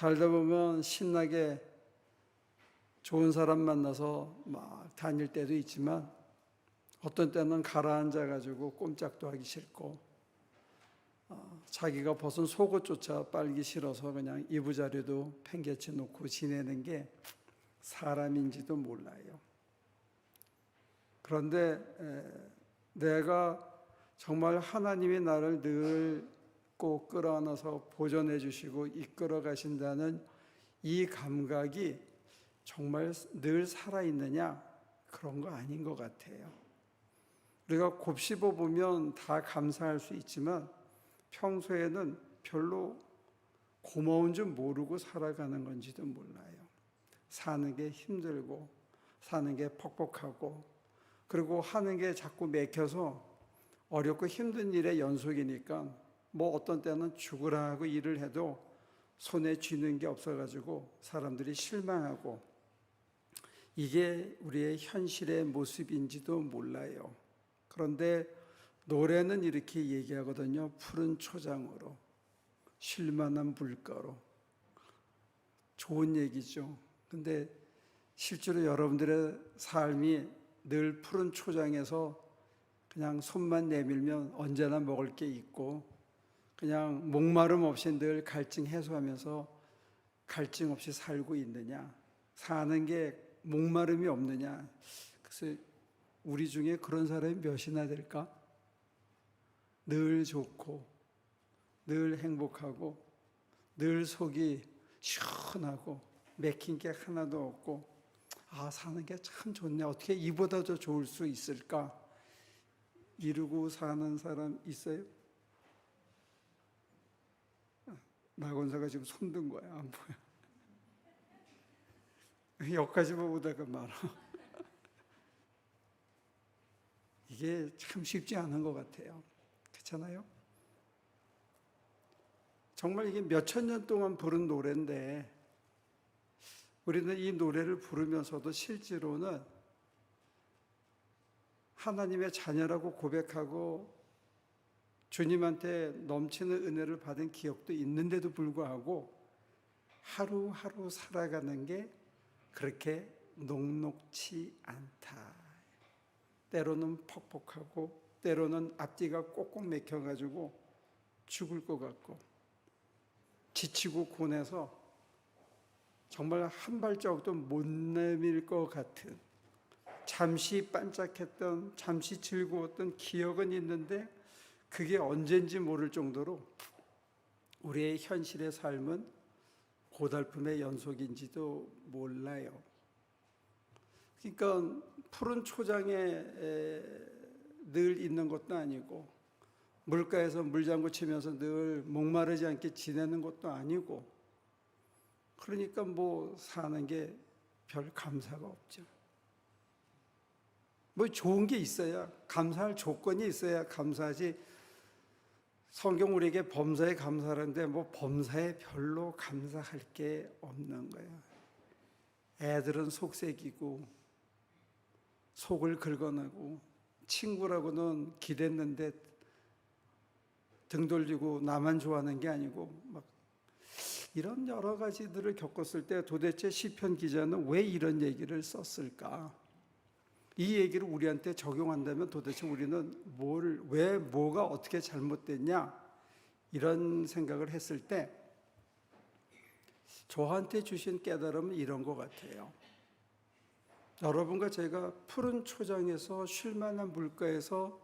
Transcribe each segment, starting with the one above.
살다 보면 신나게 좋은 사람 만나서 막 다닐 때도 있지만 어떤 때는 가라앉아 가지고 꼼짝도 하기 싫고 어, 자기가 벗은 속옷조차 빨기 싫어서 그냥 이부자리도 팽개쳐 놓고 지내는 게 사람인지도 몰라요. 그런데 에, 내가 정말 하나님이 나를 늘 꼭 끌어안아서 보존해 주시고 이끌어 가신다는 이 감각이 정말 늘 살아있느냐? 그런 거 아닌 것 같아요. 우리가 곱씹어 보면 다 감사할 수 있지만 평소에는 별로 고마운 줄 모르고 살아가는 건지도 몰라요. 사는 게 힘들고, 사는 게 퍽퍽하고, 그리고 하는 게 자꾸 맥혀서 어렵고 힘든 일의 연속이니까 뭐 어떤 때는 죽으라 하고 일을 해도 손에 쥐는 게 없어가지고 사람들이 실망하고 이게 우리의 현실의 모습인지도 몰라요. 그런데 노래는 이렇게 얘기하거든요. 푸른 초장으로, 쉴만한 물가로. 좋은 얘기죠. 근데 실제로 여러분들의 삶이 늘 푸른 초장에서 그냥 손만 내밀면 언제나 먹을 게 있고 그냥 목마름 없이 늘 갈증 해소하면서 갈증 없이 살고 있느냐 사는 게 목마름이 없느냐 그래서 우리 중에 그런 사람이 몇이나 될까? 늘 좋고 늘 행복하고 늘 속이 시원하고 맥힌 게 하나도 없고 아 사는 게 참 좋네 어떻게 이보다 더 좋을 수 있을까 이루고 사는 사람 있어요? 나건사가 지금 손든 거야 안 보여. 여기까지만 보다가 말아. 이게 참 쉽지 않은 것 같아요. 그렇잖아요? 정말 이게 몇천 년 동안 부른 노래인데 우리는 이 노래를 부르면서도 실제로는 하나님의 자녀라고 고백하고 주님한테 넘치는 은혜를 받은 기억도 있는데도 불구하고 하루하루 살아가는 게 그렇게 녹록치 않다. 때로는 퍽퍽하고 때로는 앞뒤가 꼭꼭 맥혀가지고 죽을 것 같고 지치고 고뇌서 정말 한 발자국도 못 내밀 것 같은 잠시 반짝했던 잠시 즐거웠던 기억은 있는데 그게 언젠지 모를 정도로 우리의 현실의 삶은 고달픔의 연속인지도 몰라요. 그러니까 푸른 초장에 늘 있는 것도 아니고 물가에서 물장구 치면서 늘 목마르지 않게 지내는 것도 아니고 그러니까 뭐 사는 게 별 감사가 없죠. 뭐 좋은 게 있어야 감사할 조건이 있어야 감사하지. 성경 우리에게 범사에 감사하는데 뭐 범사에 별로 감사할 게 없는 거예요. 애들은 속색이고 속을 긁어내고 친구라고는 기댔는데 등 돌리고 나만 좋아하는 게 아니고 막 이런 여러 가지들을 겪었을 때 도대체 시편 기자는 왜 이런 얘기를 썼을까? 이 얘기를 우리한테 적용한다면 도대체 우리는 뭘, 왜, 뭐가 어떻게 잘못됐냐? 이런 생각을 했을 때 저한테 주신 깨달음은 이런 것 같아요. 여러분과 제가 푸른 초장에서 쉴만한 물가에서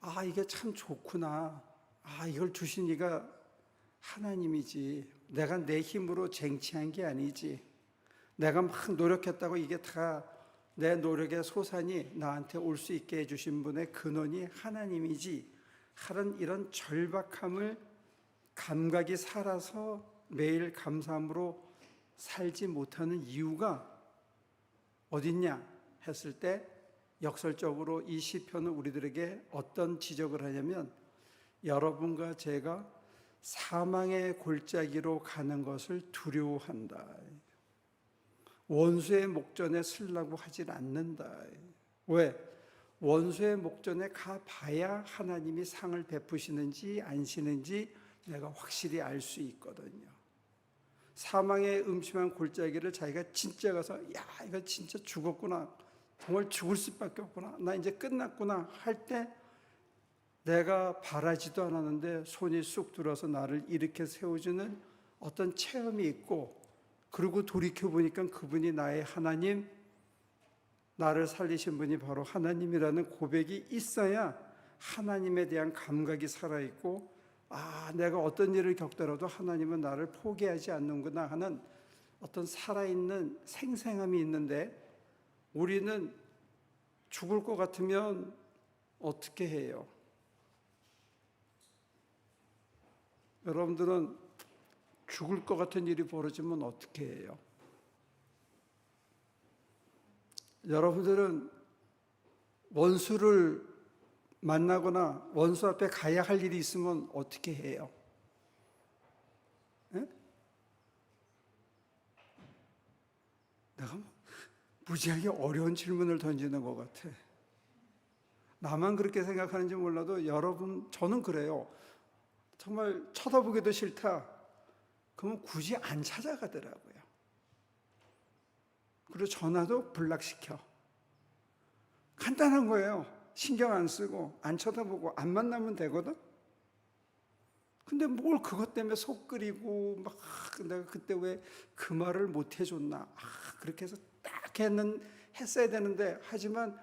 아, 이게 참 좋구나. 아, 이걸 주신 이가 하나님이지. 내가 내 힘으로 쟁취한 게 아니지. 내가 막 노력했다고 이게 다 내 노력의 소산이 나한테 올 수 있게 해주신 분의 근원이 하나님이지. 하는 이런 절박함을 감각이 살아서 매일 감사함으로 살지 못하는 이유가 어딨냐 했을 때 역설적으로 이 시편은 우리들에게 어떤 지적을 하냐면 여러분과 제가 사망의 골짜기로 가는 것을 두려워한다. 원수의 목전에 쓰려고 하질 않는다. 왜? 원수의 목전에 가봐야 하나님이 상을 베푸시는지 안 시는지 내가 확실히 알 수 있거든요. 사망의 음침한 골짜기를 자기가 진짜 가서 야 이거 진짜 죽었구나 정말 죽을 수밖에 없구나 나 이제 끝났구나 할 때 내가 바라지도 않았는데 손이 쑥 들어서 나를 일으켜 세워주는 어떤 체험이 있고 그리고 돌이켜 보니까 그분이 나의 하나님 나를 살리신 분이 바로 하나님이라는 고백이 있어야 하나님에 대한 감각이 살아있고 아, 내가 어떤 일을 겪더라도 하나님은 나를 포기하지 않는구나 하는 어떤 살아있는 생생함이 있는데 우리는 죽을 것 같으면 어떻게 해요? 여러분들은 죽을 것 같은 일이 벌어지면 어떻게 해요? 여러분들은 원수를 만나거나 원수 앞에 가야 할 일이 있으면 어떻게 해요? 예? 내가 뭐 무지하게 어려운 질문을 던지는 것 같아. 나만 그렇게 생각하는지 몰라도 여러분, 저는 그래요. 정말 쳐다보기도 싫다. 그러면 굳이 안 찾아가더라고요. 그리고 전화도 블락시켜. 간단한 거예요. 신경 안 쓰고 안 쳐다보고 안 만나면 되거든. 근데 뭘 그것 때문에 속 끓이고 막 내가 그때 왜 그 말을 못 해줬나? 아 그렇게 해서 딱 했는 했어야 되는데 하지만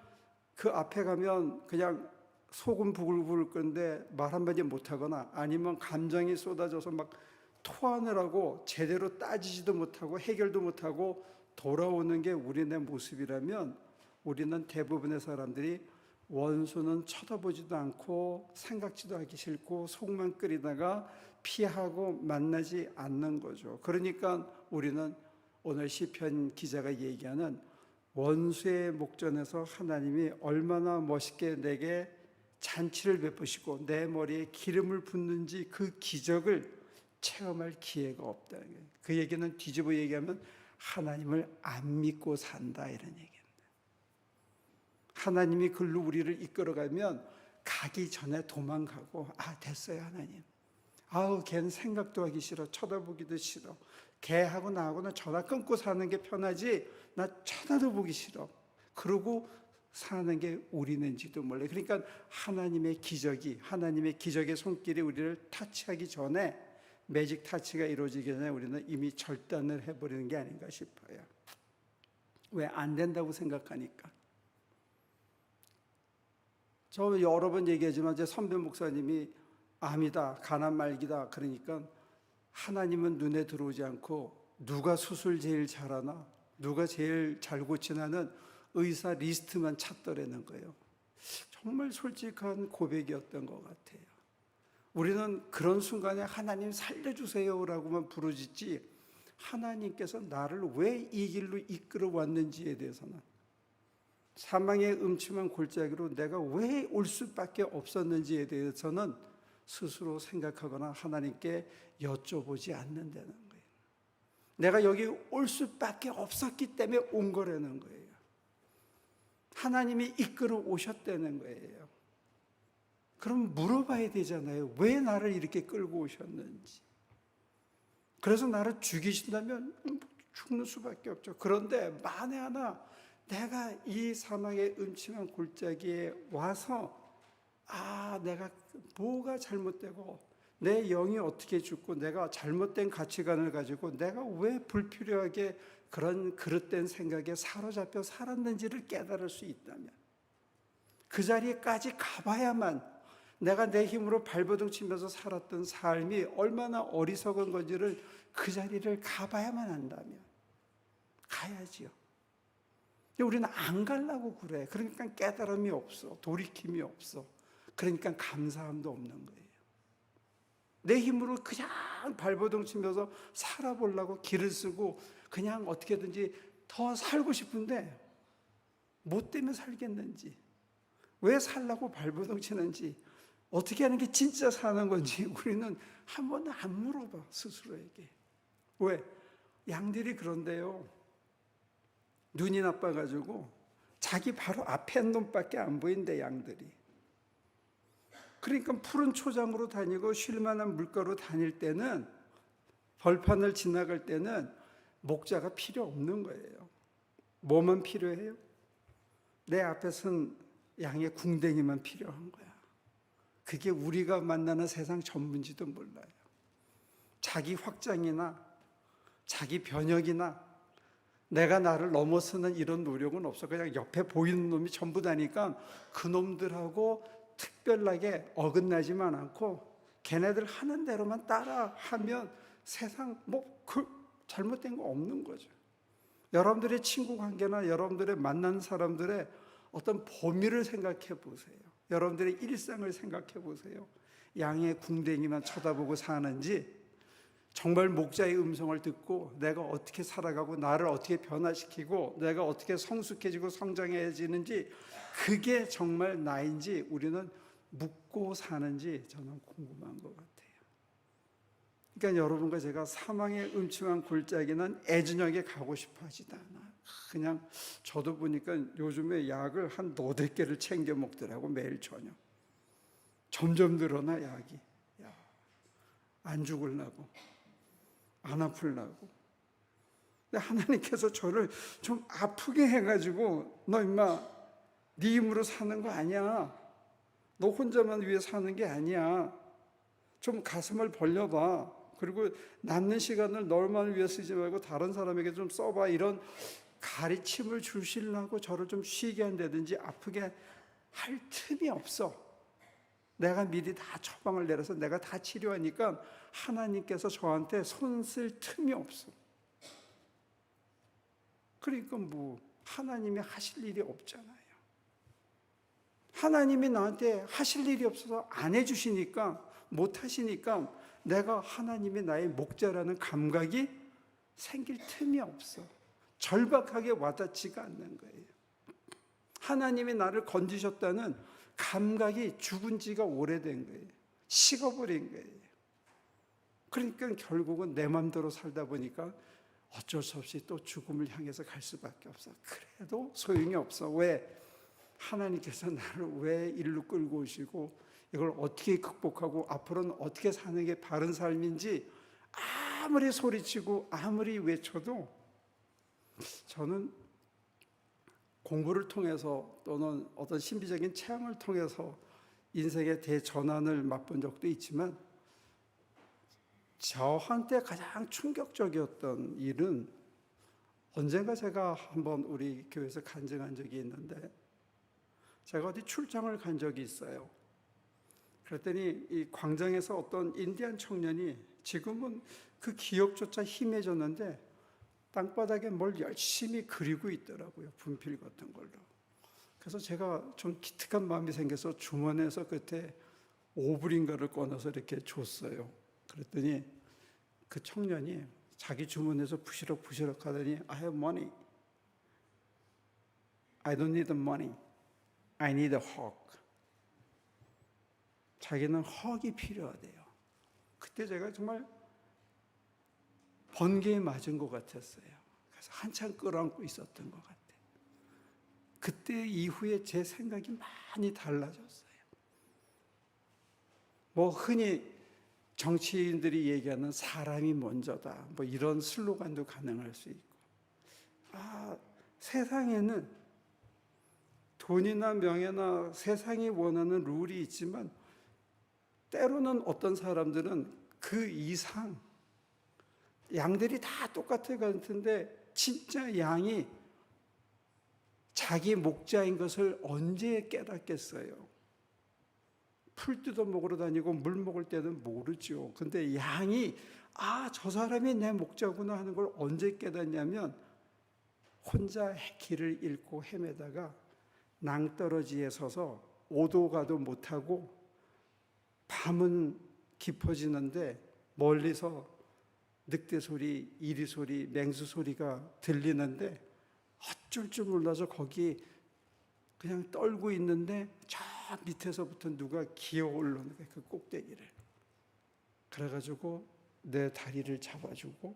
그 앞에 가면 그냥 속은 부글부글 끓는데 말 한마디 못 하거나 아니면 감정이 쏟아져서 막 토하느라고 제대로 따지지도 못하고 해결도 못하고 돌아오는 게 우리네 모습이라면 우리는 대부분의 사람들이 원수는 쳐다보지도 않고 생각지도 하기 싫고 속만 끓이다가 피하고 만나지 않는 거죠. 그러니까 우리는 오늘 시편 기자가 얘기하는 원수의 목전에서 하나님이 얼마나 멋있게 내게 잔치를 베푸시고 내 머리에 기름을 붓는지 그 기적을 체험할 기회가 없다는 거예요. 그 얘기는 뒤집어 얘기하면 하나님을 안 믿고 산다 이런 얘기입니다. 하나님이 글로 우리를 이끌어가면 가기 전에 도망가고 아 됐어요 하나님. 아우 걔는 생각도 하기 싫어 쳐다보기도 싫어 걔하고 나하고는 전화 끊고 사는 게 편하지 나 쳐다도 보기 싫어 그러고 사는 게 우리는지도 몰라 그러니까 하나님의 기적이 하나님의 기적의 손길이 우리를 타치하기 전에 매직 타치가 이루어지기 전에 우리는 이미 절단을 해버리는 게 아닌가 싶어요 왜 안 된다고 생각하니까 저 여러 번 얘기하지만 제 선배 목사님이 암이다, 가난 말기다 그러니까 하나님은 눈에 들어오지 않고 누가 수술 제일 잘하나, 누가 제일 잘 고치나는 의사 리스트만 찾더라는 거예요. 정말 솔직한 고백이었던 것 같아요. 우리는 그런 순간에 하나님 살려주세요라고만 부르짖지 하나님께서 나를 왜 이 길로 이끌어 왔는지에 대해서는 사망의 음침한 골짜기로 내가 왜 올 수밖에 없었는지에 대해서는 스스로 생각하거나 하나님께 여쭤보지 않는다는 거예요. 내가 여기 올 수밖에 없었기 때문에 온 거라는 거예요. 하나님이 이끌어 오셨다는 거예요. 그럼 물어봐야 되잖아요. 왜 나를 이렇게 끌고 오셨는지. 그래서 나를 죽이신다면 죽는 수밖에 없죠. 그런데 만에 하나 내가 이 사망의 음침한 골짜기에 와서 아, 내가 뭐가 잘못되고 내 영이 어떻게 죽고 내가 잘못된 가치관을 가지고 내가 왜 불필요하게 그런 그릇된 생각에 사로잡혀 살았는지를 깨달을 수 있다면 그 자리에까지 가봐야만 내가 내 힘으로 발버둥 치면서 살았던 삶이 얼마나 어리석은 건지를 그 자리를 가봐야만 한다면 가야지요. 우리는 안 가려고 그래. 그러니까 깨달음이 없어. 돌이킴이 없어. 그러니까 감사함도 없는 거예요. 내 힘으로 그냥 발버둥 치면서 살아보려고 길을 쓰고 그냥 어떻게든지 더 살고 싶은데 뭐 때문에 살겠는지 왜 살라고 발버둥 치는지 어떻게 하는 게 진짜 사는 건지 우리는 한 번도 안 물어봐 스스로에게 왜 양들이 그런데요 눈이 나빠가지고 자기 바로 앞에 놈밖에 안 보인대 양들이 그러니까 푸른 초장으로 다니고 쉴만한 물가로 다닐 때는 벌판을 지나갈 때는 목자가 필요 없는 거예요. 뭐만 필요해요? 내 앞에 선 양의 궁뎅이만 필요한 거야. 그게 우리가 만나는 세상 전문지도 몰라요. 자기 확장이나 자기 변혁이나 내가 나를 넘어서는 이런 노력은 없어. 그냥 옆에 보이는 놈이 전부 다니까 그 놈들하고 특별하게 어긋나지만 않고 걔네들 하는 대로만 따라 하면 세상 뭐 그 잘못된 거 없는 거죠. 여러분들의 친구 관계나 여러분들의 만난 사람들의 어떤 범위를 생각해 보세요. 여러분들의 일상을 생각해 보세요. 양의 궁뎅이만 쳐다보고 사는지 정말 목자의 음성을 듣고 내가 어떻게 살아가고 나를 어떻게 변화시키고 내가 어떻게 성숙해지고 성장해지는지 그게 정말 나인지 우리는 묻고 사는지 저는 궁금한 것 같아요. 그러니까 여러분과 제가 사망의 음침한 골짜기는 애진하게 가고 싶어 하지도 않아. 그냥 저도 보니까 요즘에 약을 한 너댓 개를 챙겨 먹더라고 매일 저녁. 점점 늘어나 약이. 야, 안 죽을라고. 안 아플라고. 근데 하나님께서 저를 좀 아프게 해가지고 너 임마 네 힘으로 사는 거 아니야. 너 혼자만 위해 사는 게 아니야. 좀 가슴을 벌려봐. 그리고 남는 시간을 너만 위해 쓰지 말고 다른 사람에게 좀 써봐. 이런 가르침을 주시려고 저를 좀 쉬게 한다든지 아프게 할 틈이 없어. 내가 미리 다 처방을 내려서 내가 다 치료하니까 하나님께서 저한테 손 쓸 틈이 없어. 그러니까 뭐 하나님이 하실 일이 없잖아요. 하나님이 나한테 하실 일이 없어서 안 해주시니까 못 하시니까 내가 하나님이 나의 목자라는 감각이 생길 틈이 없어. 절박하게 와닿지가 않는 거예요. 하나님이 나를 건지셨다는 감각이 죽은 지가 오래된 거예요. 식어버린 거예요. 그러니까 결국은 내 맘대로 살다 보니까 어쩔 수 없이 또 죽음을 향해서 갈 수밖에 없어. 그래도 소용이 없어. 왜? 하나님께서 나를 왜 일로 끌고 오시고 이걸 어떻게 극복하고 앞으로는 어떻게 사는 게 바른 삶인지 아무리 소리치고 아무리 외쳐도 저는 공부를 통해서 또는 어떤 신비적인 체험을 통해서 인생의 대전환을 맛본 적도 있지만 저한테 가장 충격적이었던 일은 언젠가 제가 한번 우리 교회에서 간증한 적이 있는데 제가 어디 출장을 간 적이 있어요. 그랬더니 이 광장에서 어떤 인디안 청년이 지금은 그 기억조차 희미해졌는데 땅바닥에 뭘 열심히 그리고 있더라고요. 분필 같은 걸로. 그래서 제가 좀 기특한 마음이 생겨서 주머니에서 그때 오불인가를 꺼내서 이렇게 줬어요. 그랬더니 그 청년이 자기 주머니에서 부시럭 부시럭 하더니 I have money. I don't need money. I need a hug. 자기는 헉이 필요하대요. 그때 제가 정말 번개에 맞은 것 같았어요. 그래서 한참 끌어안고 있었던 것 같아요. 그때 이후에 제 생각이 많이 달라졌어요. 뭐 흔히 정치인들이 얘기하는 사람이 먼저다. 뭐 이런 슬로건도 가능할 수 있고. 아, 세상에는 돈이나 명예나 세상이 원하는 룰이 있지만 때로는 어떤 사람들은 그 이상 양들이 다 똑같을 것 같은데 진짜 양이 자기 목자인 것을 언제 깨닫겠어요? 풀 뜯어 먹으러 다니고 물 먹을 때는 모르죠. 근데 양이 아, 저 사람이 내 목자구나 하는 걸 언제 깨닫냐면 혼자 길을 잃고 헤매다가 낭떠러지에 서서 오도 가도 못하고 밤은 깊어지는데 멀리서 늑대 소리, 이리 소리, 맹수 소리가 들리는데 어쩔 줄 몰라서 거기 그냥 떨고 있는데 저 밑에서부터 누가 기어 올라오는 거예요. 그 꼭대기를. 그래가지고 내 다리를 잡아주고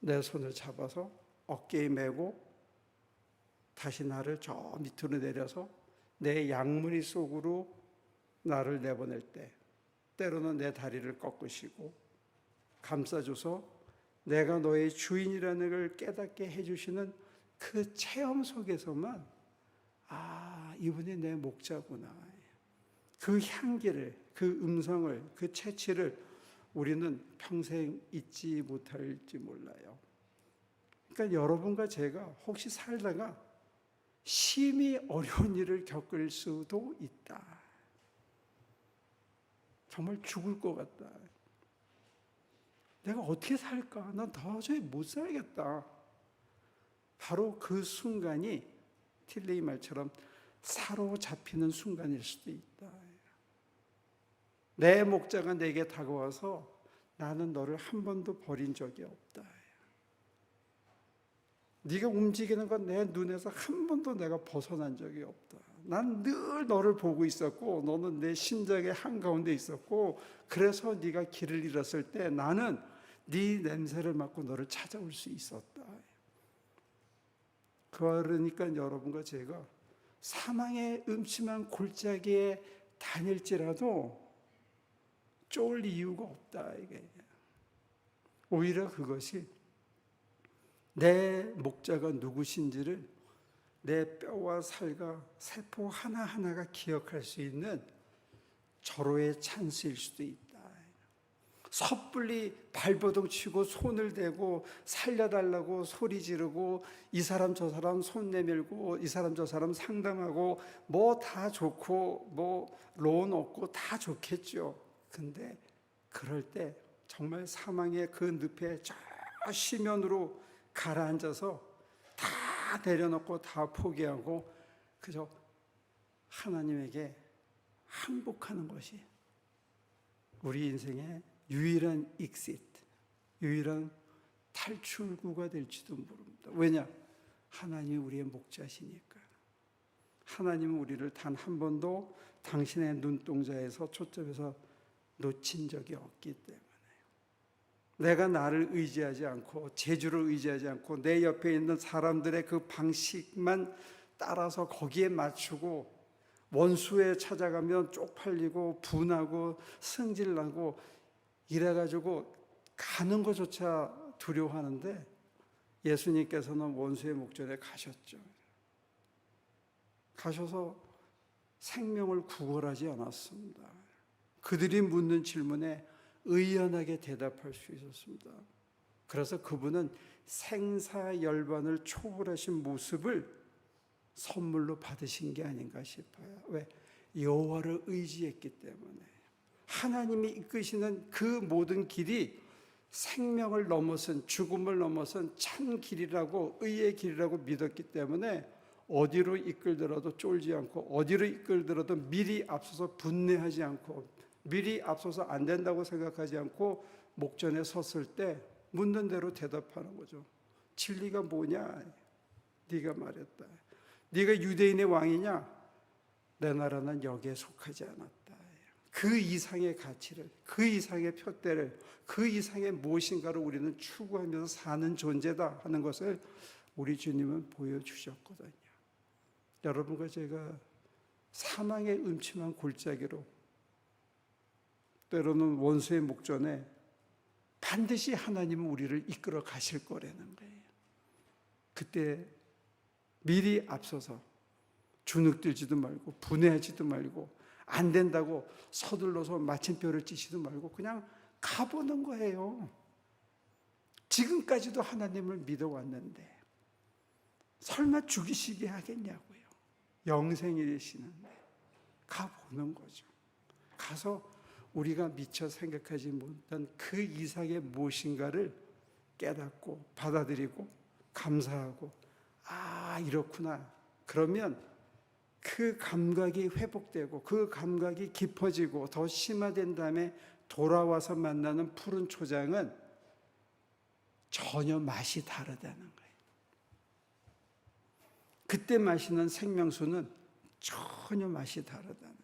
내 손을 잡아서 어깨에 메고 다시 나를 저 밑으로 내려서 내 양무리 속으로 나를 내보낼 때 때로는 내 다리를 꺾으시고 감싸줘서 내가 너의 주인이라는 걸 깨닫게 해주시는 그 체험 속에서만 아 이분이 내 목자구나 그 향기를 그 음성을 그 채취를 우리는 평생 잊지 못할지 몰라요. 그러니까 여러분과 제가 혹시 살다가 심히 어려운 일을 겪을 수도 있다. 정말 죽을 것 같다. 내가 어떻게 살까? 난 도저히 못 살겠다. 바로 그 순간이 틸레이 말처럼 사로잡히는 순간일 수도 있다. 내 목자가 내게 다가와서 나는 너를 한 번도 버린 적이 없다. 네가 움직이는 건 내 눈에서 한 번도 내가 벗어난 적이 없다. 난 늘 너를 보고 있었고 너는 내 심장의 한가운데 있었고 그래서 네가 길을 잃었을 때 나는 네 냄새를 맡고 너를 찾아올 수 있었다. 그러니까 여러분과 제가 사망의 음침한 골짜기에 다닐지라도 쫄 이유가 없다 이게. 오히려 그것이 내 목자가 누구신지를 내 뼈와 살과 세포 하나하나가 기억할 수 있는 절호의 찬스일 수도 있다. 섣불리 발버둥 치고 손을 대고 살려달라고 소리 지르고 이 사람 저 사람 손 내밀고 이 사람 저 사람 상담하고 뭐 다 좋고 뭐 로운 없고 다 좋겠죠. 근데 그럴 때 정말 사망의 그 늪에 저 시면으로 가라앉아서 다 내려놓고 다 포기하고 그저 하나님에게 항복하는 것이 우리 인생의 유일한 익시트, 유일한 탈출구가 될지도 모릅니다. 왜냐? 하나님이 우리의 목자시니까. 하나님은 우리를 단 한 번도 당신의 눈동자에서 초점에서 놓친 적이 없기 때문에. 내가 나를 의지하지 않고 제주를 의지하지 않고 내 옆에 있는 사람들의 그 방식만 따라서 거기에 맞추고 원수에 찾아가면 쪽팔리고 분하고 승질나고 이래가지고 가는 것조차 두려워하는데 예수님께서는 원수의 목전에 가셨죠. 가셔서 생명을 구걸하지 않았습니다. 그들이 묻는 질문에 의연하게 대답할 수 있었습니다. 그래서 그분은 생사열반을 초월하신 모습을 선물로 받으신 게 아닌가 싶어요. 왜? 여호와를 의지했기 때문에 하나님이 이끄시는 그 모든 길이 생명을 넘어선 죽음을 넘어선 참 길이라고 의의 길이라고 믿었기 때문에 어디로 이끌더라도 쫄지 않고 어디로 이끌더라도 미리 앞서서 분내하지 않고 미리 앞서서 안 된다고 생각하지 않고 목전에 섰을 때 묻는 대로 대답하는 거죠. 진리가 뭐냐? 네가 말했다. 네가 유대인의 왕이냐? 내 나라는 여기에 속하지 않았다. 그 이상의 가치를, 그 이상의 표대를, 그 이상의 무엇인가를 우리는 추구하면서 사는 존재다 하는 것을 우리 주님은 보여주셨거든요. 여러분과 제가 사망의 음침한 골짜기로 때로는 원수의 목전에 반드시 하나님은 우리를 이끌어 가실 거라는 거예요. 그때 미리 앞서서 주눅들지도 말고 분해하지도 말고 안 된다고 서둘러서 마침표를 찌시도 말고 그냥 가보는 거예요. 지금까지도 하나님을 믿어왔는데 설마 죽이시게 하겠냐고요. 영생이 되시는데 가보는 거죠. 가서 우리가 미처 생각하지 못한 그 이상의 무엇인가를 깨닫고 받아들이고 감사하고 아 이렇구나 그러면 그 감각이 회복되고 그 감각이 깊어지고 더 심화된 다음에 돌아와서 만나는 푸른 초장은 전혀 맛이 다르다는 거예요. 그때 마시는 생명수는 전혀 맛이 다르다는 거예요.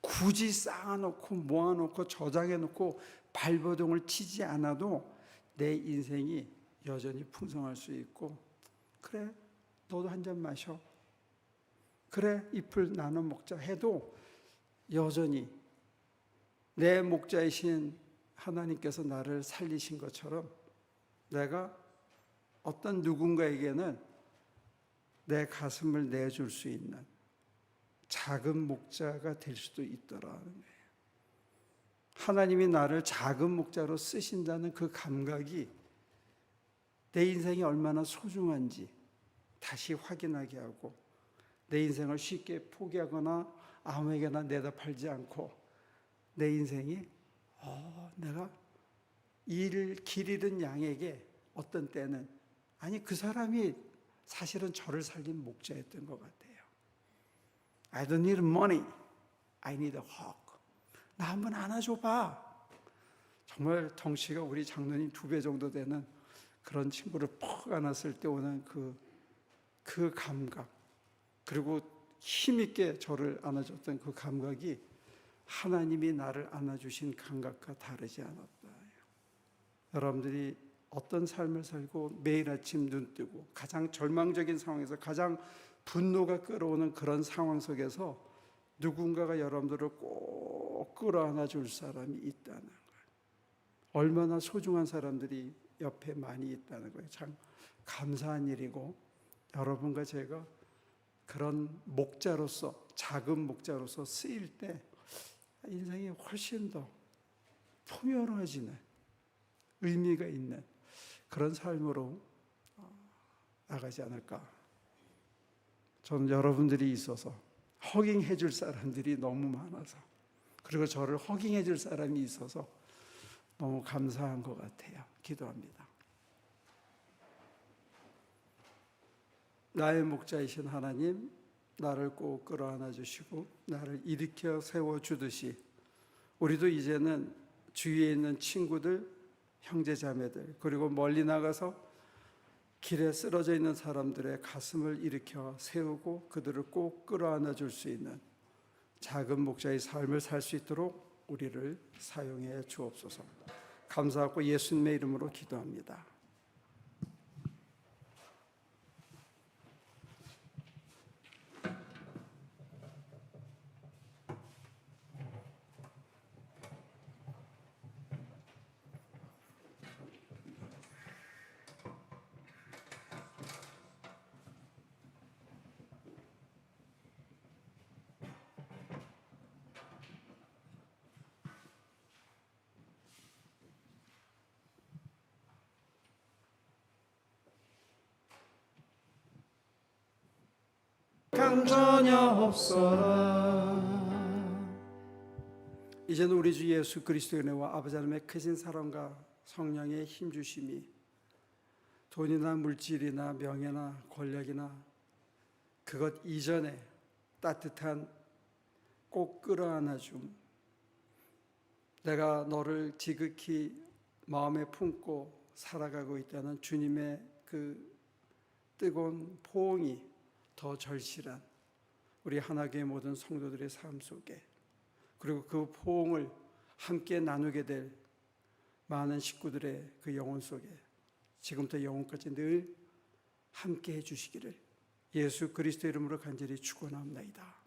굳이 쌓아놓고 모아놓고 저장해놓고 발버둥을 치지 않아도 내 인생이 여전히 풍성할 수 있고 그래 너도 한 잔 마셔 그래 잎을 나눠 먹자 해도 여전히 내 목자이신 하나님께서 나를 살리신 것처럼 내가 어떤 누군가에게는 내 가슴을 내줄 수 있는 작은 목자가 될 수도 있더라는 거예요. 하나님이 나를 작은 목자로 쓰신다는 그 감각이 내 인생이 얼마나 소중한지 다시 확인하게 하고 내 인생을 쉽게 포기하거나 아무에게나 내다 팔지 않고 내 인생이 어, 내가 일, 길 잃은 양에게 어떤 때는 아니 그 사람이 사실은 저를 살린 목자였던 것 같아요. I don't need money. I need a hug. 나 한번 안아줘봐. 정말 덩치가 우리 장로님 두 배 정도 되는 그런 친구를 퍽 안았을 때 오는 그, 그 감각. 그리고 힘있게 저를 안아줬던 그 감각이 하나님이 나를 안아주신 감각과 다르지 않았다. 여러분들이 어떤 삶을 살고 매일 아침 눈 뜨고 가장 절망적인 상황에서 가장 분노가 끌어오는 그런 상황 속에서 누군가가 여러분들을 꼭 끌어안아 줄 사람이 있다는 거예요. 얼마나 소중한 사람들이 옆에 많이 있다는 거예요. 참 감사한 일이고 여러분과 제가 그런 목자로서 작은 목자로서 쓰일 때 인생이 훨씬 더 풍요로워지는 의미가 있는 그런 삶으로 어, 나가지 않을까. 저는 여러분들이 있어서 허깅해 줄 사람들이 너무 많아서 그리고 저를 허깅해 줄 사람이 있어서 너무 감사한 것 같아요. 기도합니다. 나의 목자이신 하나님, 나를 꼭 끌어안아 주시고 나를 일으켜 세워 주듯이 우리도 이제는 주위에 있는 친구들, 형제 자매들 그리고 멀리 나가서 길에 쓰러져 있는 사람들의 가슴을 일으켜 세우고 그들을 꼭 끌어안아 줄 수 있는 작은 목자의 삶을 살 수 있도록 우리를 사용해 주옵소서. 감사하고 예수님의 이름으로 기도합니다. 강전혀 없어라. 이제는 우리 주 예수 그리스도의 은혜와 아버지 하나님의 크신 사랑과 성령의 힘 주심이 돈이나 물질이나 명예나 권력이나 그것 이전에 따뜻한 꼭 끌어안아 줌. 내가 너를 지극히 마음에 품고 살아가고 있다는 주님의 그 뜨거운 포옹이 더 절실한 우리 하나교회 모든 성도들의 삶 속에 그리고 그 포옹을 함께 나누게 될 많은 식구들의 그 영혼 속에 지금부터 영혼까지 늘 함께 해주시기를 예수 그리스도 이름으로 간절히 축원합니다.